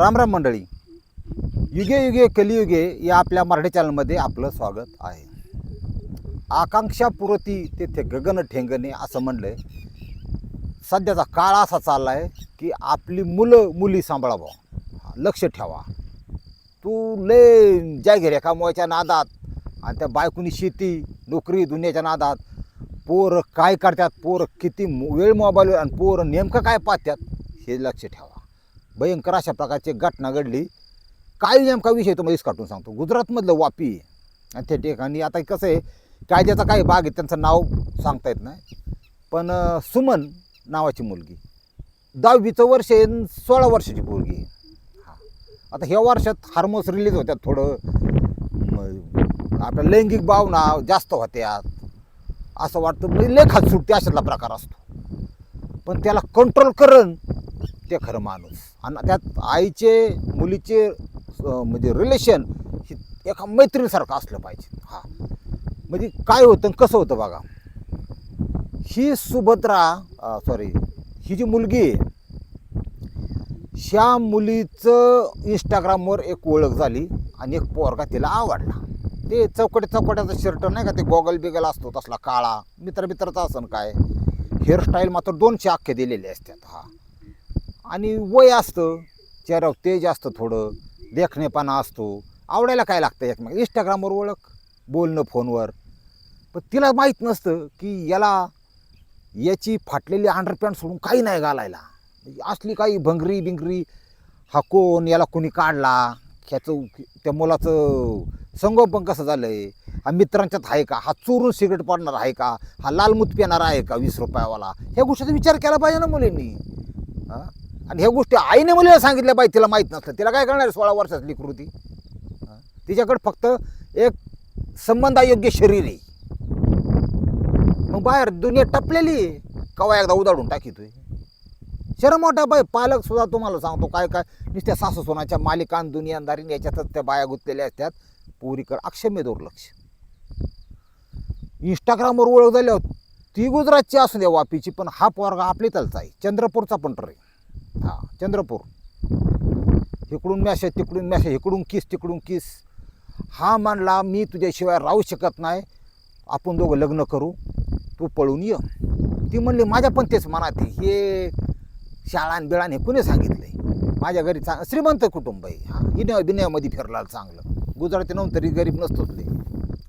रामराम मंडळी. युगे युगे कलियुगे या आपल्या मराठी चॅनलमध्ये आपलं स्वागत आहे. आकांक्षा पुरती तेथे गगन ठेंगणे असं म्हणलंय. सध्याचा काळ असा चालला आहे की आपली मुलं मुली सांभाळावं. लक्ष ठेवा. तू लय जागिऱ्या कामवायच्या नादात. आणि त्या बायकोनी शेती नोकरी दुनियाच्या नादात. पोरं काय करतात पोरं किती वेळ मोबाईलवर आणि पोरं नेमकं काय पाहतात हे लक्ष ठेवा. भयंकर अशा प्रकारची घटना घडली. काय नेमका विषय तुम्हाला काटून सांगतो. गुजरातमधलं वापी आहे. आणि त्या ठिकाणी आता कसं आहे कायद्याचा काही भाग आहे त्यांचं नाव सांगता येत नाही. पण सुमन नावाची मुलगी. दहावीचं वर्ष आहे सोळा वर्षाची मुलगी आता ह्या वर्षात हार्मोन्स रिलीज होत्यात थोडं. आपल्या लैंगिक भावना जास्त होत्या असं वाटतं म्हणजे लेखात सुटते अशातला प्रकार असतो. पण त्याला कंट्रोल करण ते खरं माणूस. आणि त्यात आईचे मुलीचे म्हणजे रिलेशन हे एका मैत्रिणीसारखं असलं पाहिजे. हा. म्हणजे काय होतं आणि कसं होतं बघा. ही सुभद्रा सॉरी ही जी मुलगी आहे ह्या मुलीचं इंस्टाग्रामवर एक ओळख झाली आणि एक पोरगा तिला आवडला. ते चौकटे चौकट्याचा शर्ट नाही का ते गॉगल बिगल असतो तसला काळा मित्र मित्राचा असं काय. हेअरस्टाईल मात्र दोनशे अख्खे दिलेले असतात. हा. आणि वय असतं चेहऱ्यावर तेज असतं थोडं देखणेपणा असतो. आवडायला काय लागतं एकमेक इंस्टाग्रामवर ओळख बोलणं फोनवर. पण तिला माहीत नसतं की याला याची फाटलेली अंडरपॅन्ट सोडून काही नाही घालायला. असली काही भंगरी बिंगरी हा कोण याला कोणी काढला? ह्याचं त्या मुलाचं संगोपन कसं झालं आहे हा मित्रांच्यात आहे का? हा चोरून सिगरेट पाडणार आहे का? हा लालमूत पिणार आहे का वीस रुपयावाला? ह्या गोष्टीचा विचार केला पाहिजे ना मुलींनी. हां? आणि ह्या गोष्टी आईने मुलीला सांगितल्या पाहिजे तिला माहीत नसलं. तिला काय करणार सोळा वर्षातली कृती तिच्याकडं तिच्याकडे फक्त एक संबंधायोग्य शरीर आहे. मग बाहेर दुनिया टपलेली आहे. कवा एकदा उदाडून टाकीतोय. शरम मोठा बाई पालक सुद्धा तुम्हाला सांगतो काय काय. नुसत्या सासू सोनाच्या मालिकान दुनियादारीने याच्यातच त्या बाया गुंतलेल्या असतात. कर अक्षम्य दुर्लक्ष. इंस्टाग्रामवर ओळख झाल्यावर ती गुजरातची असू द्या वापीची पण हा पोरगा आपली तलचा आहे. चंद्रपूरचा पण ट्रेन. हा चंद्रपूर. इकडून मॅसेज तिकडून मॅसेज इकडून किस तिकडून किस हा मानला मी तुझ्याशिवाय राहू शकत नाही. आपण दोघं लग्न करू. तू पळून ये. ती म्हणली माझ्या पण तेच मनात हे शाळान बिळान हे कुणी सांगितलंय? माझ्या घरी चांग श्रीमंत कुटुंब आहे. हा इन्या बिन्यामध्ये फिरला चांगलं. गुजराती नंतर गरीब नसतोच ते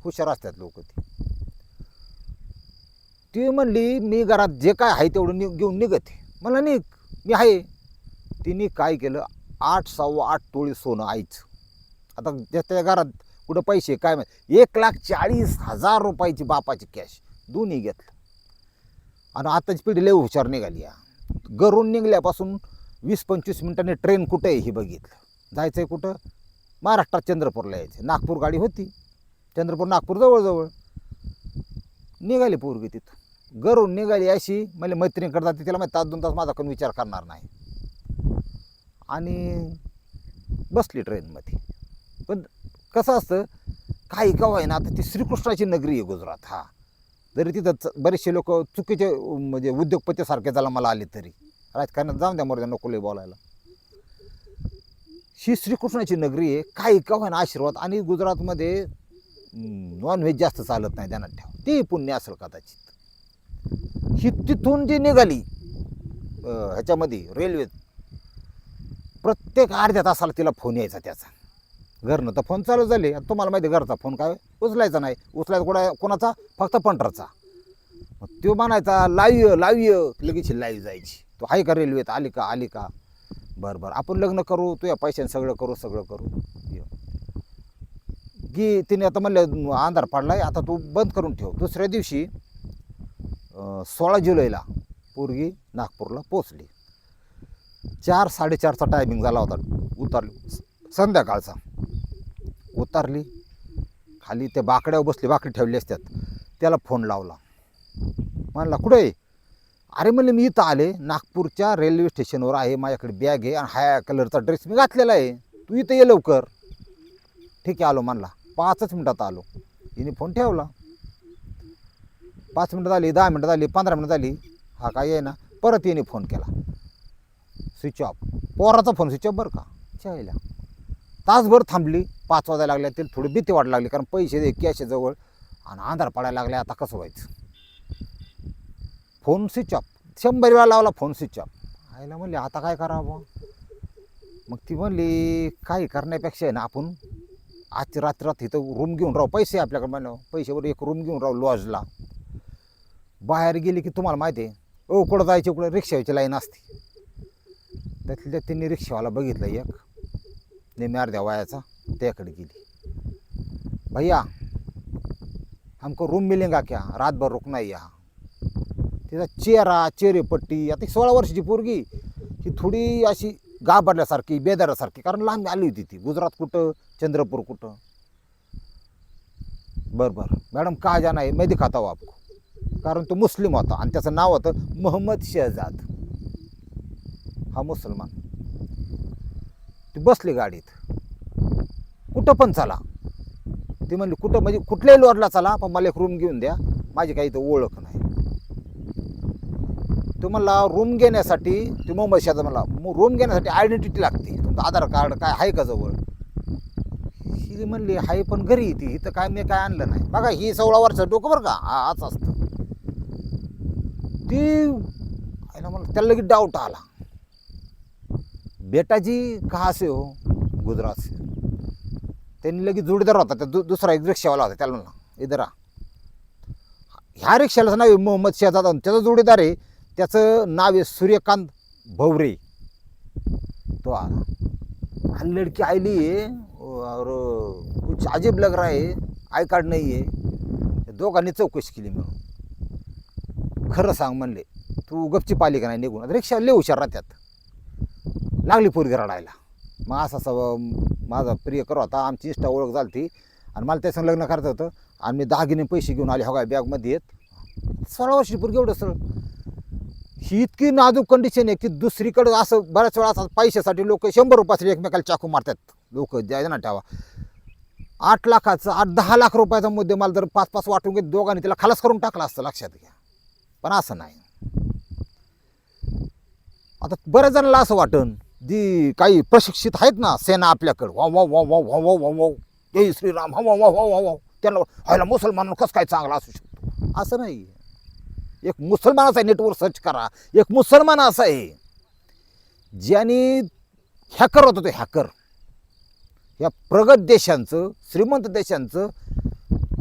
हुशार असतात लोक ते. ती म्हणली मी घरात जे काय आहे तेवढं नि घेऊन निघते. मला निघ. मी आहे. तिने काय केलं? आठ सव्वा आठ तोळी सोनं आईचं. आता त्याच्या घरात कुठं पैसे काय माहिती? एक लाख चाळीस हजार रुपयाची बापाची कॅश दोन्ही घेतलं. आणि आताची पिढी लय हुशार निघाली या. घरून निघल्यापासून वीस पंचवीस मिनिटांनी ट्रेन कुठं आहे हे बघितलं. जायचं आहे कुठं? महाराष्ट्रात चंद्रपूरला यायचं नागपूर गाडी होती. चंद्रपूर नागपूर जवळजवळ. निघाली पोरगी तिथं. घरून निघाली अशी मला मैत्रिणीकडे जाते तिला माहिती तास दोन तास माझा कोण विचार करणार नाही. आणि बसली ट्रेनमध्ये. पण कसं असतं काही का आहे ना आता ती श्रीकृष्णाची नगरी आहे गुजरात हा. जरी तिथं च- बरेचसे लोक चुकीचे म्हणजे उद्योगपतीसारखे झाला मला आले तरी. राजकारणात जाऊन द्या मोर्या नकोले बोलायला. ही श्रीकृष्णाची नगरी आहे काही का ना आशीर्वाद आणि गुजरातमध्ये नॉनव्हेज जास्त चालत नाही ध्यानात ठेवा. ते पुण्य असेल कदाचित. ही तिथून जी निघाली ह्याच्यामध्ये रेल्वेत प्रत्येक अर्ध्या तासाला तिला फोन यायचा त्याचा. घरनं तर फोन चालू झाले. आता तुम्हाला माहिती आहे घरचा फोन काय उचलायचा नाही. उचलायचा कुठं कोणाचा? फक्त पंटरचा मग तो म्हणायचा लाईव्ह लाईव्ह लगेच लाईव्ह जायची. तो आहे का रेल्वेत आली का? आली का? बरं बरं. आपण लग्न करू तू या पैशाने सगळं करू सगळं करू. ये. तिने आता म्हणलं अंधार पडलाय आता तू बंद करून ठेव. दुसऱ्या दिवशी सोळा जुलैला पोरगी नागपूरला पोचली चार साडेचारचा टायमिंग झाला होता. उतरली. संध्याकाळचा. उतरली. खाली त्या बाकड्यावर बसली. बाकडी ठेवली असतात त्याला फोन लावला. म्हणला कुठे आहे? अरे म्हणले मी इथं आले. नागपूरच्या रेल्वे स्टेशनवर आहे. माझ्याकडे बॅग आहे आणि हाया कलरचा ड्रेस मी घातलेला आहे. तू इथं ये लवकर. ठीक आहे आलो म्हणला. पाचच मिनटात आलो. हिने फोन ठेवला. पाच मिनटं झाली दहा मिनटं झाली पंधरा मिनटं झाली हा काय आहे ना? परत येणे फोन केला. स्विच ऑफ पोराचा फोन स्विच ऑफ बरं का? चायला तासभर थांबली. पाच वाजायला लागल्या तिला थोडी भीती वाटायला लागली कारण पैसे दे कॅश जवळ. आणि अंधार पडायला लागले आता कसं व्हायचं? फोन स्विच ऑफ शंभर वेळा लावला फोन स्विच ऑफ आईला म्हणले आता काय करावं मग ती म्हणली काही करण्यापेक्षा आहे ना आपण आजची रात्रात इथं रूम घेऊन राहू. पैसे आपल्याकडे. म्हणलं पैशावर एक रूम घेऊन राहू लॉजला बाहेर गेली की तुम्हाला माहिती आहे. ओ कुठं जायचे कुठं रिक्षाची लाईन असते. त्यातल्या त्यांनी रिक्षावाला बघितलं एक. नेहमी अर्ध्या वयाचा त्याकडे गेली. भैया हमको रूम मिलेगा क्या? रातभर रुकना या. तिचा चेहरा चेहरेपट्टी आता सोळा वर्षाची पोरगी ही थोडी अशी घाबरल्यासारखी बेदारासारखी कारण लांब आली होती ती. गुजरात कुठं? चंद्रपूर कुठं? बरं बरं. मॅडम का जाणार आहे मैदी खाता हूँ आपको कारण तो मुस्लिम होता आणि त्याचं नाव होतं मोहम्मद शहजाद. हा मुसलमान. ती बसली गाडीत. कुठं पण चला. ती म्हणली कुठं म्हणजे कुठल्याही लॉजला चला पण मला एक रूम घेऊन द्या. माझी काही इथं ओळख नाही. तो म्हणला रूम घेण्यासाठी ते मुंबई शहरात म्हणला रूम घेण्यासाठी आयडेंटिटी लागते. तुमचं आधार कार्ड काय आहे का जवळ? ही म्हणली हाय पण घरी येते इथं काय मी काय आणलं नाही. बघा ही सोळा वर्ष डोकं बरं का? हा असं असतं. ती आईला मला त्याला लगेच डाऊट आला. बेटाजी कहा से हो? गुजरात से त्यांनी लगेच जोडीदार होता त्या दु दुसरा एक रिक्षावाला होता त्याला म्हणला इधर ह्या रिक्षालाचं नाव आहे मोहम्मद शहजाद आणि त्याचा जोडीदार आहे त्याचं नाव आहे सूर्यकांत भवरे. तो आला आणि लड़की आईली आहे और कुछ अजीब लग रहा है आय कार्ड नाही आहे. दोघांनी चौकशी केली म्हणून. खरं सांग म्हणले तू गपची पाली का नाही निघून? रिक्षा लय हुशार राहत्यात लागली पोरगी रडायला. मग असा असं माझा प्रियकर होता आमची इष्टा ओळख झाली ती. आणि मला त्याचं लग्न करायचं होतं. आणि मी दागिने पैसे घेऊन आले हवाय बॅगमध्ये येत. सोळा वर्षी पोरगी एवढं सरळ. ही इतकी नाजूक कंडिशन आहे की दुसरीकडं असं बऱ्याच वेळा असं पैशासाठी लोक शंभर रुपयासाठी एकमेकाला चाकू मारतात. लोक द्यायचं ना ठेवा. आठ लाखाचं आठ दहा लाख रुपयाचा मुद्दे मला जर पाच पाच वाटून घेत दोघांनी तिला खलास करून टाकला असतं लक्षात घ्या. पण असं नाही. आता बऱ्याच जणांना असं वाटन दी काही प्रशिक्षित आहेत ना सेना आपल्याकडं. वा वा वा वा वा वा वा वा जय श्रीराम. हा वा वा वा वा वा त्यांना व्हायला मुसलमान कसं काय चांगला असू शकतो? असं नाही. एक मुसलमानाचा नेटवर सर्च करा. एक मुसलमान असा आहे ज्याने हॅकर होतं तो हॅकर या प्रगत देशांचं श्रीमंत देशांचं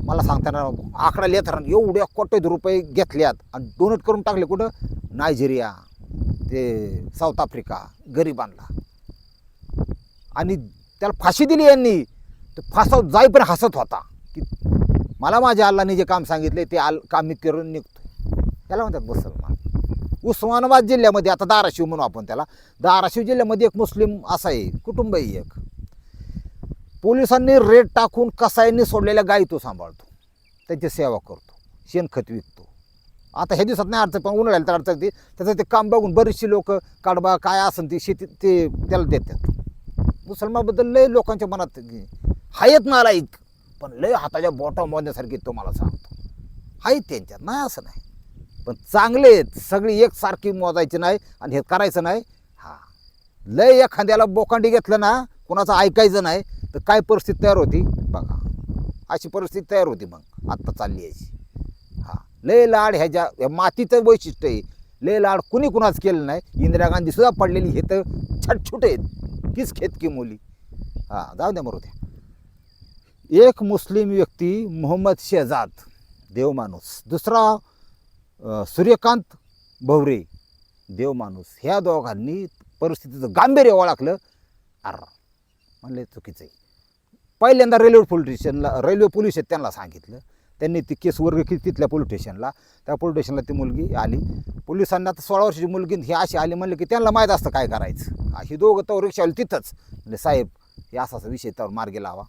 मला सांगताना आकडा लिहिताना एवढ्या कोटी रुपये घेतल्यात आणि डोनेट करून टाकले कुठं? नायजेरिया. ते साऊथ आफ्रिका गरिबांना. आणि त्याला फाशी दिली यांनी. तर फासावर जाईपर्यंत हसत होता. की मला माझ्या अल्लाने जे काम सांगितले ते आल काम मी करून निघतो त्याला म्हणतात मुसलमान. उस्मानाबाद जिल्ह्यामध्ये आता धाराशिव म्हणू आपण त्याला. धाराशिव जिल्ह्यामध्ये एक मुस्लिम असा आहे कुटुंब आहे एक. पोलिसांनी रेट टाकून कसायांनी सोडलेल्या गायी तो सांभाळतो. त्यांची सेवा करतो. शेणखत विकतो. आता ह्या दिवसात नाही अडचण पण उन्हाळ्याला तर अडचण ती त्याचं ते काम बघून बरीचशी लोक काढबा काय असेल ती शेती ते त्याला देतात. मुसलमानबद्दल लय लोकांच्या मनात हायत नालायक पण लय हाताच्या बोटा मोजण्यासारखी तो मला सांगतो. आहेत त्यांच्यात नाही असं नाही. पण चांगले आहेत सगळी एकसारखी मोजायची नाही आणि हे करायचं नाही. हा. लय एखाद्याला बोकांडी घेतलं ना कोणाचं ऐकायचं नाही तर काय परिस्थिती तयार होती? बघा. अशी परिस्थिती तयार होती मग. आत्ता चालली यायची लय लाड ह्याच्या ह्या मातीचं वैशिष्ट्य आहे. लय लाड कुणी कुणाच केलं नाही. इंदिरा गांधी सुद्धा पडलेली हे तर छटछुट आहेत. तीच खेत की मुली. हां जाऊ द्या मरू द्या. एक मुस्लिम व्यक्ती मोहम्मद शहजाद देवमाणूस दुसरा सूर्यकांत भवरे देवमाणूस ह्या दोघांनी परिस्थितीचं गांभीर्य ओळखलं. अर म्हणले चुकीचं आहे. पहिल्यांदा रेल्वे पोलीस स्टेशनला रेल्वे पोलीस आहेत त्यांना सांगितलं. त्यांनी ती केस वर्ग केली तिथल्या पोलीस स्टेशनला त्या पोलीस स्टेशनला ती मुलगी आली. पोलिसांना आता सोळा वर्षाची मुलगी ही अशी आली म्हणलं की त्यांना माहीत असतं काय करायचं. हे दोघं तो आली तिथंच. म्हणजे साहेब हे असा असा विषय त्यावर मार्गी लावा.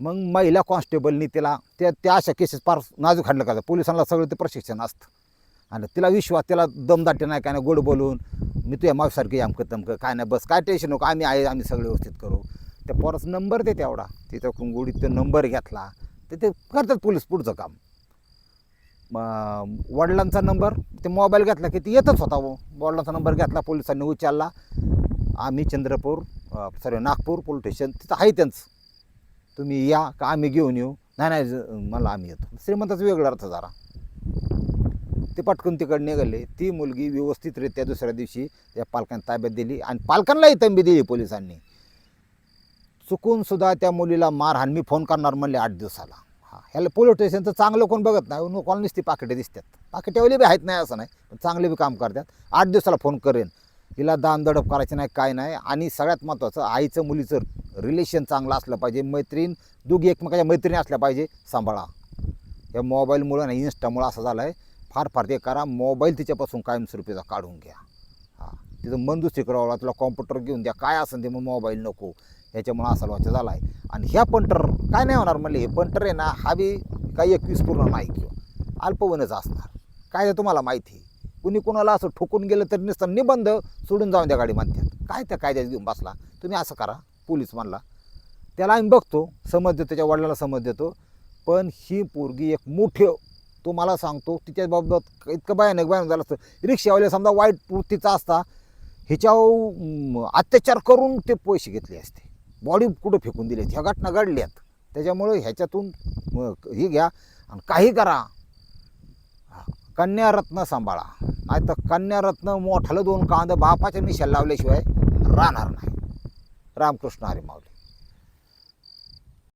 मग महिला कॉन्स्टेबलनी तिला त्या त्या अशा केसेस फार नाजूक हाडलं करतात पोलिसांना सगळं ते प्रशिक्षण असतं. आणि तिला विश्वास तिला दमदाटी नाही काय नाही गोड बोलून मी तुझ्या मावसारखी आमकं तमकं काय नाही बस काय टेन्शन नको आम्ही आहे आम्ही सगळं व्यवस्थित करू. त्या पोराचा नंबर दे तेवढा. तिथं कुंगुडीत तो नंबर घेतला. तर ते करतात पोलीस पुढचं काम. मग वडिलांचा नंबर ते मोबाईल घेतला की ते येतच होता वो वडिलांचा नंबर घेतला पोलिसांनी उचलला. आम्ही Chandrapur sorry Nagpur police station तिथं आहे त्यांचं. तुम्ही या का आम्ही घेऊन येऊ? नाही नाही मला आम्ही येतो. श्रीमंताचं वेगळा अर्थ जरा ते पटकून तिकडे निघाले. ती मुलगी व्यवस्थितरित्या दुसऱ्या दिवशी त्या पालकांना ताब्यात दिली आणि पालकांनाही तंबी दिली पोलिसांनी. चुकून सुद्धा त्या मुलीला मारहाण मी फोन करणार म्हणले आठ दिवसाला. हां ह्याला पोलीस स्टेशनचं चांगलं कोण बघत नाही? नो कॉल नुसती पाकिटे दिसतात. पाकिटेवाले बी आहेत नाही असं नाही पण चांगले बी काम करतात. आठ दिवसाला फोन करेन. हिला दानदडप करायची करायचं नाही काय नाही. आणि सगळ्यात महत्त्वाचं आईचं मुलीचं रिलेशन चांगलं असलं पाहिजे. मैत्रीण दोघी एकमेकाच्या मैत्रिणी असल्या पाहिजे. सांभाळा. या मोबाईलमुळं आणि इन्स्टामुळं असं झालं आहे फार फार ते करा. मोबाईल तिच्यापासून कायमस्वरूपीचा काढून घ्या. हां तिचं मन दुसरी करावं तुला कॉम्प्युटर घेऊन द्या. काय असेल ते मग मोबाईल नको. ह्याच्यामुळं असा व्हायचं झाला आहे आणि ह्या पंटर काय नाही होणार म्हणले हे पंटर आहे ना हा बी काही एकवीस पूर्ण नाही किंवा अल्पवनच असणार. काय आहे तुम्हाला माहिती? आहे कुणी कुणाला असं ठोकून गेलं तर नुसतं निबंध सोडून जाऊन द्या गाडी म्हणतात. काय त्या कायद्यात घेऊन बसला? तुम्ही असं करा पोलीस म्हणला. त्याला आम्ही बघतो समज देतो त्याच्या वडिलाला समज देतो. पण ही पोरगी एक मोठे तुम्हाला सांगतो तिच्याबाबत इतकं भयानक भयानक झालं असतं. रिक्षावाले समजा वाईट वृत्तीचा असता ह्याच्यावर अत्याचार करून ते पैसे घेतले असते. बॉडी कुठं फेकून दिली? ह्या घटना घडल्यात. त्याच्यामुळं ह्याच्यातून म, ही घ्या आणि काही करा. कन्यारत्न सांभाळा. नाही तर कन्यारत्न मोठालं दोन कांद बापाच्या निशाला लावल्याशिवाय राहणार नाही. रामकृष्ण हरी माऊली.